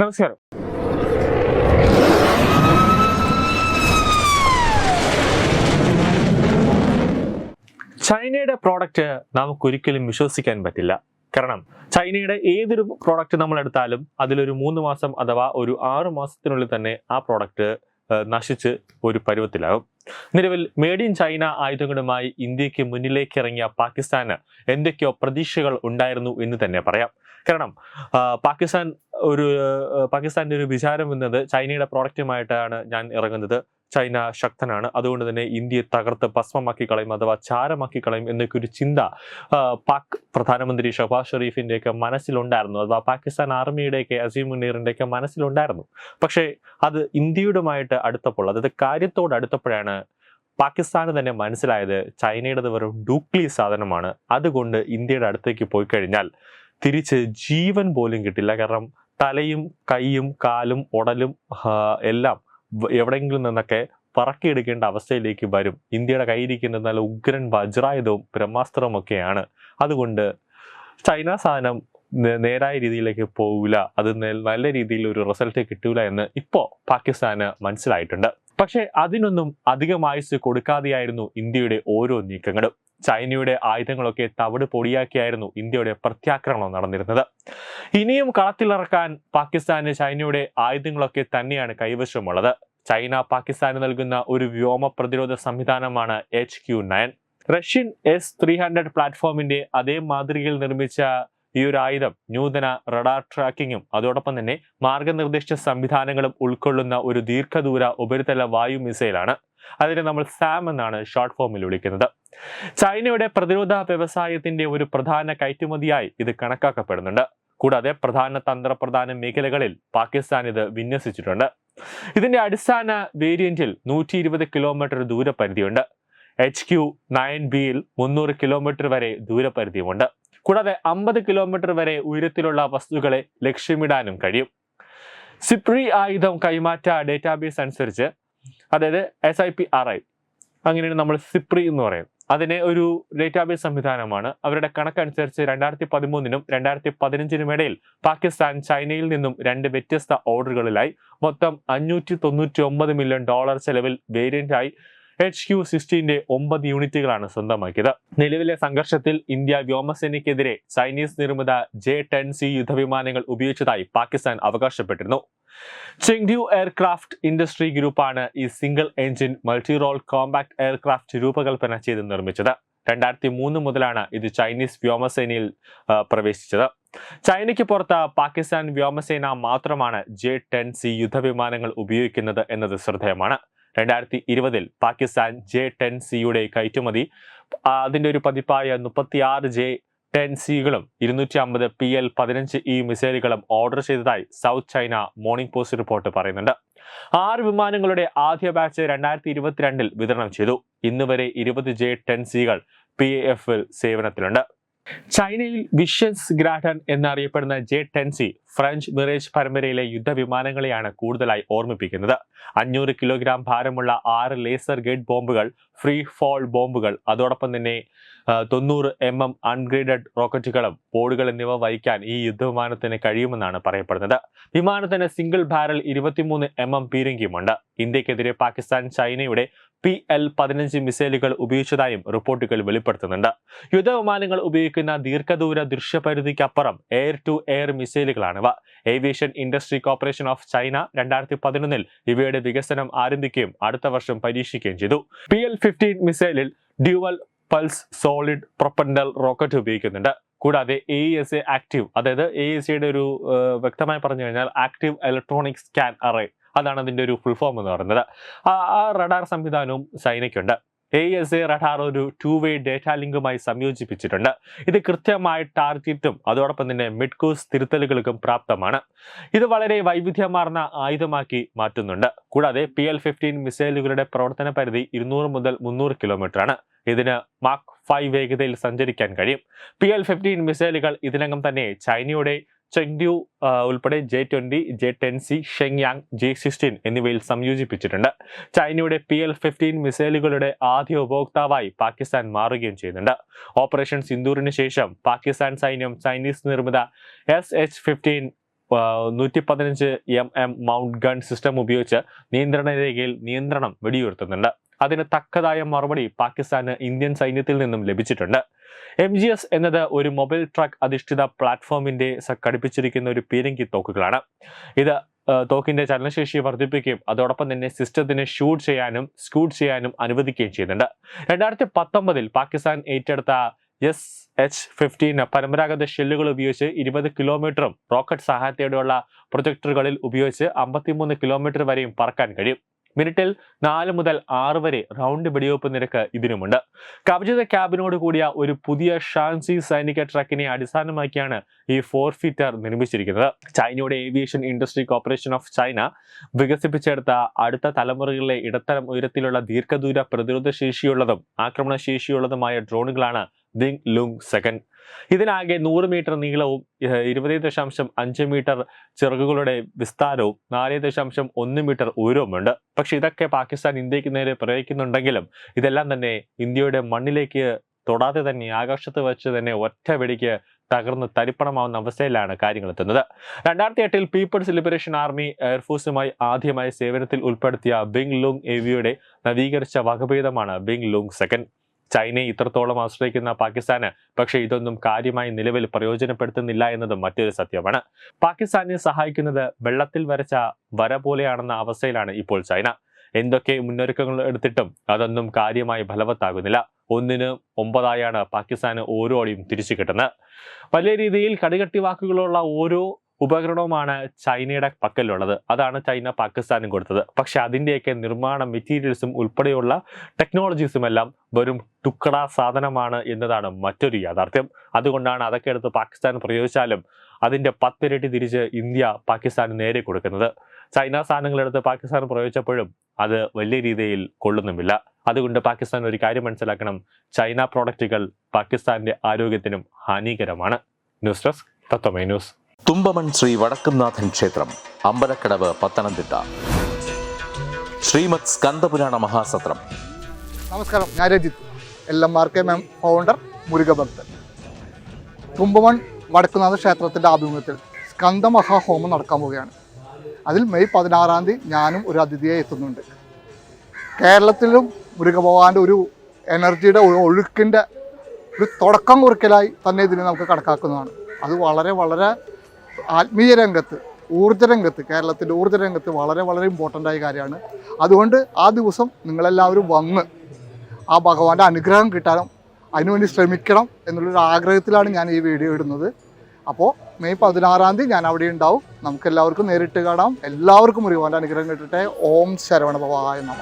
നമസ്കാരം. ചൈനയുടെ പ്രോഡക്റ്റ് നമുക്ക് ഒരിക്കലും വിശ്വസിക്കാൻ പറ്റില്ല. കാരണം ചൈനയുടെ ഏതൊരു പ്രോഡക്റ്റ് നമ്മൾ എടുത്താലും അതിലൊരു മൂന്ന് മാസം അഥവാ ഒരു ആറ് മാസത്തിനുള്ളിൽ തന്നെ ആ പ്രോഡക്റ്റ് നശിച്ച് ഒരു പരുവത്തിലാകും. നിലവിൽ മേഡ് ഇൻ ചൈന ആയുധങ്ങളുമായി ഇന്ത്യയ്ക്ക് മുന്നിലേക്ക് ഇറങ്ങിയ പാകിസ്ഥാന് എന്തൊക്കെയോ പ്രതീക്ഷകൾ ഉണ്ടായിരുന്നു എന്ന് തന്നെ പറയാം. കാരണം പാകിസ്ഥാൻ ഒരു പാകിസ്ഥാന്റെ ഒരു വിചാരം എന്നത് ചൈനയുടെ പ്രോഡക്റ്റുമായിട്ടാണ് ഞാൻ ഇറങ്ങുന്നത്. ചൈന ശക്തനാണ്. അതുകൊണ്ട് തന്നെ ഇന്ത്യയെ തകർത്ത് ഭസ്മമാക്കി കളയും അഥവാ ചാരമാക്കി കളയും എന്നൊക്കെ ഒരു ചിന്ത പാക് പ്രധാനമന്ത്രി ഷഹബാസ് ഷെറീഫിന്റെയൊക്കെ മനസ്സിലുണ്ടായിരുന്നു. അഥവാ പാകിസ്ഥാൻ ആർമിയുടെയൊക്കെ അസീം മുനീറിന്റെയൊക്കെ മനസ്സിലുണ്ടായിരുന്നു. പക്ഷേ അത് ഇന്ത്യയുമായിട്ട് അടുത്തപ്പോൾ അതായത് കാര്യത്തോട് അടുത്തപ്പോഴാണ് പാകിസ്ഥാന് തന്നെ മനസ്സിലായത് ചൈനയുടെ വെറും ഡൂക്ലി സാധനമാണ്. അതുകൊണ്ട് ഇന്ത്യയുടെ അടുത്തേക്ക് പോയി കഴിഞ്ഞാൽ തിരിച്ച് ജീവൻ പോലും കിട്ടില്ല. കാരണം തലയും കൈയും കാലും ഉടലും എല്ലാം എവിടെയെങ്കിലും നിന്നൊക്കെ പറക്കിയെടുക്കേണ്ട അവസ്ഥയിലേക്ക് വരും. ഇന്ത്യയുടെ കയ്യിലിരിക്കുന്നത് നല്ല ഉഗ്രൻ വജ്രായുധവും ബ്രഹ്മാസ്ത്രവും ഒക്കെയാണ്. അതുകൊണ്ട് ചൈന സാധനം നേരായ രീതിയിലേക്ക് പോകില്ല അത് നല്ല രീതിയിൽ ഒരു റിസൾട്ട് കിട്ടൂല എന്ന് ഇപ്പോൾ പാകിസ്ഥാന് മനസ്സിലായിട്ടുണ്ട്. പക്ഷേ അതിനൊന്നും അധികം ആയുസ് കൊടുക്കാതെയായിരുന്നു ഇന്ത്യയുടെ ഓരോ നീക്കങ്ങളും. ചൈനയുടെ ആയുധങ്ങളൊക്കെ തവിട് പൊടിയാക്കിയായിരുന്നു ഇന്ത്യയുടെ പ്രത്യാക്രമണം നടന്നിരുന്നത്. ഇനിയും കളത്തിലിറക്കാൻ പാകിസ്ഥാന് ചൈനയുടെ ആയുധങ്ങളൊക്കെ തന്നെയാണ് കൈവശമുള്ളത്. ചൈന പാകിസ്ഥാന് നൽകുന്ന ഒരു വ്യോമ പ്രതിരോധ സംവിധാനമാണ് H Q nine. Russian S three hundred പ്ലാറ്റ്ഫോമിന്റെ അതേ മാതൃകയിൽ നിർമ്മിച്ച ഈ ഒരു ആയുധം നൂതന റഡാർ ട്രാക്കിങ്ങും അതോടൊപ്പം തന്നെ മാർഗനിർദ്ദേശ സംവിധാനങ്ങളും ഉൾക്കൊള്ളുന്ന ഒരു ദീർഘദൂര ഉപരിതല വായു മിസൈലാണ് അതിനെ നമ്മൾ സാം എന്നാണ് ഷോർട്ട് ഫോമിൽ വിളിക്കുന്നത്. ചൈനയുടെ പ്രതിരോധ വ്യവസായത്തിന്റെ ഒരു പ്രധാന കയറ്റുമതിയായി ഇത് കണക്കാക്കപ്പെടുന്നുണ്ട്. കൂടാതെ പ്രധാന തന്ത്രപ്രധാന മേഖലകളിൽ പാകിസ്ഥാൻ ഇത് വിന്യസിച്ചിട്ടുണ്ട്. ഇതിന്റെ അടിസ്ഥാന വേരിയന്റിൽ നൂറ്റി ഇരുപത് കിലോമീറ്റർ ദൂരപരിധിയുണ്ട് എച്ച് ക്യു നയൻ ബിയിൽ മുന്നൂറ് കിലോമീറ്റർ വരെ ദൂരപരിധിയുമുണ്ട്. കൂടാതെ അമ്പത് കിലോമീറ്റർ വരെ ഉയരത്തിലുള്ള വസ്തുക്കളെ ലക്ഷ്യമിടാനും കഴിയും. സിപ്രി ആയുധം കൈമാറ്റ ഡേറ്റാബേസ് അനുസരിച്ച് അതായത് S I P R I അങ്ങനെയാണ് നമ്മൾ സിപ്രി എന്ന് പറയും അതിനെ ഒരു ഡേറ്റാബേസ് സംവിധാനമാണ്. അവരുടെ കണക്കനുസരിച്ച് രണ്ടായിരത്തി പതിമൂന്നിനും രണ്ടായിരത്തി പതിനഞ്ചിനും ഇടയിൽ പാകിസ്ഥാൻ ചൈനയിൽ നിന്നും രണ്ട് വ്യത്യസ്ത ഓർഡറുകളിലായി മൊത്തം അഞ്ഞൂറ്റി തൊണ്ണൂറ്റി ഒമ്പത് മില്യൺ ഡോളർ ചെലവിൽ വേരിയന്റായി എച്ച് ക്യു സിക്സ്റ്റീന്റെ ഒമ്പത് യൂണിറ്റുകളാണ് സ്വന്തമാക്കിയത്. നിലവിലെ സംഘർഷത്തിൽ ഇന്ത്യ വ്യോമസേനയ്ക്കെതിരെ ചൈനീസ് നിർമ്മിത ജെ ടെൻ സി യുദ്ധവിമാനങ്ങൾ ഉപയോഗിച്ചതായി പാകിസ്ഥാൻ അവകാശപ്പെട്ടിരുന്നു. ചെങ്ഡ്യൂ എയർക്രാഫ്റ്റ് ഇൻഡസ്ട്രി ഗ്രൂപ്പാണ് ഈ single engine multi role compact aircraft രൂപകൽപ്പന ചെയ്ത് നിർമ്മിച്ചത്. രണ്ടായിരത്തി മൂന്ന് മുതലാണ് ഇത് ചൈനീസ് വ്യോമസേനയിൽ പ്രവേശിച്ചത്. ചൈനയ്ക്ക് പുറത്ത് പാകിസ്ഥാൻ വ്യോമസേന മാത്രമാണ് ജെ ടെൻ സി യുദ്ധവിമാനങ്ങൾ ഉപയോഗിക്കുന്നത് എന്നത് ശ്രദ്ധേയമാണ്. രണ്ടായിരത്തി ഇരുപതിൽ പാകിസ്ഥാൻ ജെ ടെൻ സിയുടെ കയറ്റുമതി. അതിന്റെ ഒരു പതിപ്പായ മുപ്പത്തിയാറ് ജെ ടെൻ സികളും ഇരുന്നൂറ്റി അമ്പത് പി എൽ പതിനഞ്ച് ഇ മിസൈലുകളും ഓർഡർ ചെയ്തതായി South China Morning Post report പറയുന്നുണ്ട്. ആറ് വിമാനങ്ങളുടെ ആദ്യ ബാച്ച് രണ്ടായിരത്തി ഇരുപത്തിരണ്ടിൽ വിതരണം ചെയ്തു. ഇന്ന് വരെ ഇരുപത് ജെ ടെൻ സികൾ പി എഫിൽ സേവനത്തിലുണ്ട്. ചൈനയിൽ വിഷ്യൻസ് ഗ്രാഡൻ എന്നറിയപ്പെടുന്ന J ten C French Mirage പരമ്പരയിലെ യുദ്ധവിമാനങ്ങളെയാണ് കൂടുതലായി ഓർമ്മിപ്പിക്കുന്നത്. അഞ്ഞൂറ് കിലോഗ്രാം ഭാരമുള്ള ആറ് ലേസർ ഗേറ്റ് ബോംബുകൾ ഫ്രീ ഫോൾ ബോംബുകൾ അതോടൊപ്പം തന്നെ തൊണ്ണൂറ് എം എം അൺഗ്രേഡഡ് റോക്കറ്റുകളും പോഡുകൾ എന്നിവ വഹിക്കാൻ ഈ യുദ്ധവിമാനത്തിന് കഴിയുമെന്നാണ് പറയപ്പെടുന്നത്. വിമാനത്തിന് സിംഗിൾ ബാരൽ ഇരുപത്തിമൂന്ന് എം എം പീരങ്കിയുമുണ്ട്. ഇന്ത്യക്കെതിരെ പാകിസ്ഥാൻ ചൈനയുടെ പി എൽ പതിനഞ്ച് മിസൈലുകൾ ഉപയോഗിച്ചതായും റിപ്പോർട്ടുകൾ വെളിപ്പെടുത്തുന്നുണ്ട്. യുദ്ധവിമാനങ്ങൾ ഉപയോഗിക്കുന്ന ദീർഘദൂര ദൃശ്യപരിധിക്കപ്പുറം air to air മിസൈലുകളാണിവ aviation industry corporation of China രണ്ടായിരത്തി പതിനൊന്നിൽ ഇവയുടെ വികസനം ആരംഭിക്കുകയും അടുത്ത വർഷം പരീക്ഷിക്കുകയും ചെയ്തു. P L fifteen മിസൈലിൽ dual pulse solid propellant rocket ഉപയോഗിക്കുന്നുണ്ട്. കൂടാതെ എ എസ് എ ആക്റ്റീവ് അതായത് എ എസ് എയുടെ ഒരു വ്യക്തമായി പറഞ്ഞു കഴിഞ്ഞാൽ ആക്റ്റീവ് ഇലക്ട്രോണിക് സ്കാൻ അറേ അതാണ് അതിന്റെ ഒരു ഫുൾ ഫോം എന്ന് പറയുന്നത്. ആ റഡാർ സംവിധാനവും ചൈനയ്ക്കുണ്ട്. എ എസ് എ റഡാർ ഒരു ടു വേ ഡേറ്റാ ലിങ്കുമായി സംയോജിപ്പിച്ചിട്ടുണ്ട്. ഇത് കൃത്യമായ ടാർഗറ്റും അതോടൊപ്പം തന്നെ മിഡ് കോഴ്സ് തിരുത്തലുകൾക്കും പ്രാപ്തമാണ്. ഇത് വളരെ വൈവിധ്യമാർന്ന ആയുധമാക്കി മാറ്റുന്നുണ്ട്. കൂടാതെ പി എൽ ഫിഫ്റ്റീൻ മിസൈലുകളുടെ പ്രവർത്തന പരിധി ഇരുന്നൂറ് മുതൽ മുന്നൂറ് കിലോമീറ്റർ ആണ് ഇതിന് മാർക്ക് ഫൈവ് വേഗതയിൽ സഞ്ചരിക്കാൻ കഴിയും. പി എൽ ഫിഫ്റ്റീൻ മിസൈലുകൾ ഇതിനകം തന്നെ ചൈനയുടെ ചെങ്ഡ്യു ഉൾപ്പെടെ J twenty J ten C Shenyang J sixteen എന്നിവയിൽ സംയോജിപ്പിച്ചിട്ടുണ്ട്. ചൈനയുടെ പി എൽ ഫിഫ്റ്റീൻ മിസൈലുകളുടെ ആദ്യ ഉപഭോക്താവായി പാകിസ്ഥാൻ മാറുകയും ചെയ്യുന്നുണ്ട്. ഓപ്പറേഷൻ സിന്ദൂറിന് ശേഷം പാകിസ്ഥാൻ സൈന്യം ചൈനീസ് നിർമ്മിത എസ് എച്ച് ഫിഫ്റ്റീൻ നൂറ്റി പതിനഞ്ച് M M mount gun system ഉപയോഗിച്ച് നിയന്ത്രണ രേഖയിൽ നിയന്ത്രണം വെടിയുയർത്തുന്നുണ്ട്. അതിന് തക്കതായ മറുപടി പാകിസ്ഥാന് ഇന്ത്യൻ സൈന്യത്തിൽ നിന്നും ലഭിച്ചിട്ടുണ്ട്. എം ജി എസ് എന്നത് ഒരു മൊബൈൽ ട്രാക്ക് അധിഷ്ഠിത പ്ലാറ്റ്ഫോമിന്റെ ഘടിപ്പിച്ചിരിക്കുന്ന ഒരു പീരങ്കി തോക്കുകളാണ്. ഇത് തോക്കിന്റെ ചലനശേഷി വർദ്ധിപ്പിക്കുകയും അതോടൊപ്പം തന്നെ സിസ്റ്റത്തിനെ ഷൂട്ട് ചെയ്യാനും സ്കൂട്ട് ചെയ്യാനും അനുവദിക്കുകയും ചെയ്യുന്നുണ്ട്. രണ്ടായിരത്തി പത്തൊമ്പതിൽ പാകിസ്ഥാൻ ഏറ്റെടുത്ത എസ് എച്ച് ഫിഫ്റ്റീന് പരമ്പരാഗത ഷെല്ലുകൾ ഉപയോഗിച്ച് ഇരുപത് കിലോമീറ്ററും റോക്കറ്റ് സഹായത്തോടെയുള്ള പ്രൊജക്ടറുകളിൽ ഉപയോഗിച്ച് അമ്പത്തിമൂന്ന് കിലോമീറ്റർ വരെയും പറക്കാൻ കഴിയും. മിനിറ്റിൽ നാല് മുതൽ ആറ് വരെ റൗണ്ട് വെടിവെപ്പ് നിരക്ക് ഇതിനുമുണ്ട്. കവചിത ക്യാബിനോട് കൂടിയ ഒരു പുതിയ ഷാൻസി സൈനിക ട്രക്കിനെ അടിസ്ഥാനമാക്കിയാണ് ഈ ഫോർ ഫീറ്റർ നിർമ്മിച്ചിരിക്കുന്നത്. ചൈനയുടെ aviation industry corporation of China വികസിപ്പിച്ചെടുത്ത അടുത്ത തലമുറകളിലെ ഇടത്തരം ഉയരത്തിലുള്ള ദീർഘദൂര പ്രതിരോധ ശേഷിയുള്ളതും ആക്രമണ ശേഷിയുള്ളതുമായ ഡ്രോണുകളാണ് ദിങ് ലുങ് സെക്കൻഡ്. ഇതിനാകെ നൂറ് മീറ്റർ നീളവും ഇരുപത് ദശാംശം അഞ്ച് മീറ്റർ ചിറകുകളുടെ വിസ്താരവും നാല് ദശാംശം ഒന്ന് മീറ്റർ ഉയരവുമുണ്ട്. പക്ഷെ ഇതൊക്കെ പാകിസ്ഥാൻ ഇന്ത്യയ്ക്ക് നേരെ പ്രയോഗിക്കുന്നുണ്ടെങ്കിലും ഇതെല്ലാം തന്നെ ഇന്ത്യയുടെ മണ്ണിലേക്ക് തൊടാതെ തന്നെ ആകാശത്ത് വെച്ച് തന്നെ ഒറ്റ വെടിക്ക് തകർന്ന് തരിപ്പണമാവുന്ന അവസ്ഥയിലാണ് കാര്യങ്ങൾ എത്തുന്നത്. രണ്ടായിരത്തി എട്ടിൽ പീപ്പിൾസ് ലിബറേഷൻ ആർമി എയർഫോഴ്സുമായി ആദ്യമായി സേവനത്തിൽ ഉൾപ്പെടുത്തിയ ബിങ് ലുങ് എവിയുടെ നവീകരിച്ച വകഭേദമാണ് ബിങ് ലുങ് സെക്കൻഡ്. ചൈനയെ ഇത്രത്തോളം ആശ്രയിക്കുന്ന പാകിസ്ഥാന് പക്ഷേ ഇതൊന്നും കാര്യമായി നിലവിൽ പ്രയോജനപ്പെടുത്തുന്നില്ല എന്നതും മറ്റൊരു സത്യമാണ്. പാകിസ്ഥാനെ സഹായിക്കുന്നത് വെള്ളത്തിൽ വരച്ച വര പോലെയാണെന്ന അവസ്ഥയിലാണ് ഇപ്പോൾ ചൈന. എന്തൊക്കെ മുന്നൊരുക്കങ്ങൾ എടുത്തിട്ടും അതൊന്നും കാര്യമായി ഫലവത്താകുന്നില്ല. ഒന്നിന് ഒമ്പതായാണ് പാകിസ്ഥാന് ഓരോ അടിയും തിരിച്ചു കിട്ടുന്നത്. വലിയ രീതിയിൽ കടികട്ടി വാക്കുകളുള്ള ഓരോ ഉപകരണവുമാണ് ചൈനയുടെ പക്കലുള്ളത്. അതാണ് ചൈന പാകിസ്ഥാനും കൊടുത്തത്. പക്ഷെ അതിന്റെയൊക്കെ നിർമ്മാണ മെറ്റീരിയൽസും ഉൾപ്പെടെയുള്ള ടെക്നോളജീസും എല്ലാം വെറും ടുക്കട സാധനമാണ് എന്നതാണ് മറ്റൊരു യാഥാർത്ഥ്യം. അതുകൊണ്ടാണ് അതൊക്കെ എടുത്ത് പാകിസ്ഥാൻ പ്രയോഗിച്ചാലും അതിന്റെ പത്തിരട്ടി തിരിച്ച് ഇന്ത്യ പാകിസ്ഥാന് നേരെ കൊടുക്കുന്നത്. ചൈന സാധനങ്ങളെടുത്ത് പാകിസ്ഥാൻ പ്രയോഗിച്ചപ്പോഴും അത് വലിയ രീതിയിൽ കൊള്ളുന്നുമില്ല. അതുകൊണ്ട് പാകിസ്ഥാൻ ഒരു കാര്യം മനസ്സിലാക്കണം. ചൈന പ്രോഡക്റ്റുകൾ പാകിസ്ഥാന്റെ ആരോഗ്യത്തിനും ഹാനികരമാണ്. News desk Tatvame news. Thumpamon Shri Vadakkumnathan ക്ഷേത്രം അമ്പലക്കടവ് പത്തനംതിട്ട. ശ്രീമത് സ്കന്ദപുരാണ മഹാസത്രം. നമസ്കാരം ഞാൻ Rajith. L M R K മെം ഫൗണ്ടർ മുരുകഭക്തൻ. തുമ്പമൺ വടക്കുനാഥ ക്ഷേത്രത്തിന്റെ ആഭിമുഖ്യത്തിൽ സ്കന്ദ മഹാഹോമം നടക്കാൻ പോവുകയാണ്. അതിൽ മെയ് പതിനാറാം തീയതി ഞാനും ഒരു അതിഥിയെ എത്തുന്നുണ്ട്. കേരളത്തിലും മുരുകഭഗവാന്റെ ഒരു എനർജിയുടെ ഒഴുക്കിന്റെ ഒരു തുടക്കം കുറിക്കലായി തന്നെ ഇതിനെ നമുക്ക് കണക്കാക്കുന്നതാണ്. അത് വളരെ വളരെ ആത്മീയ രംഗത്ത് ഊർജ രംഗത്ത് കേരളത്തിന്റെ ഊർജ രംഗത്ത് വളരെ വളരെ ഇമ്പോർട്ടന്റ് ആയ കാര്യമാണ്. അതുകൊണ്ട് ആ ദിവസം നിങ്ങളെല്ലാവരും വന്ന് ആ ഭഗവാന്റെ അനുഗ്രഹം കിട്ടാനും അതിനുവേണ്ടി ശ്രമിക്കണം എന്നുള്ളൊരു ആഗ്രഹത്തിലാണ് ഞാൻ ഈ വീഡിയോ ഇടുന്നത്. അപ്പോൾ മെയ് പതിനാറാം തീയതി ഞാൻ അവിടെ ഉണ്ടാവും. നമുക്ക് എല്ലാവർക്കും നേരിട്ട് കാണാം. എല്ലാവർക്കും ഒരു ഭഗവാന്റെ അനുഗ്രഹം കിട്ടട്ടെ. ഓം ശരവണ ഭവായ നമ.